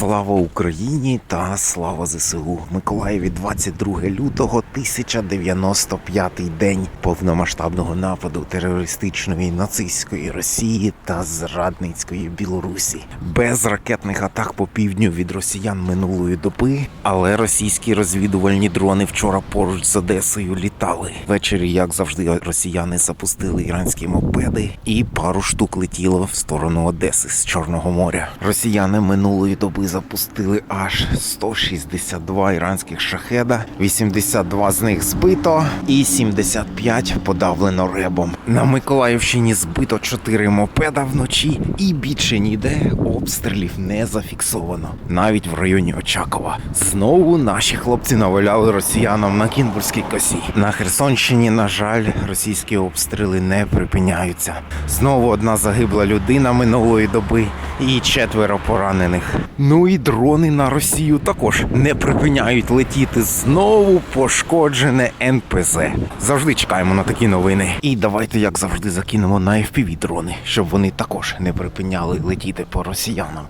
Слава Україні та слава ЗСУ. Миколаєві 22 лютого 1095 день повномасштабного нападу терористичної нацистської Росії та зрадницької Білорусі. Без ракетних атак по півдню від росіян минулої доби, але російські розвідувальні дрони вчора поруч з Одесою літали. Ввечері, як завжди, росіяни запустили іранські мопеди, і пару штук летіло в сторону Одеси з Чорного моря. Росіяни минулої доби запустили аж 162 іранських шахеда, 82 з них збито і 75 подавлено ребом. На Миколаївщині збито 4 мопеда вночі, і більше ніде обстрілів не зафіксовано, навіть в районі Очакова. Знову наші хлопці наваляли росіянам на Кінбурзькій косі. На Херсонщині, на жаль, російські обстріли не припиняються. Знову одна загибла людина минулої доби і четверо поранених. Ну і дрони на Росію також не припиняють летіти. Знову пошкоджене НПЗ. Завжди чекаємо на такі новини. І давайте, як завжди, закинемо на FPV дрони, щоб вони також не припиняли летіти по росіянам.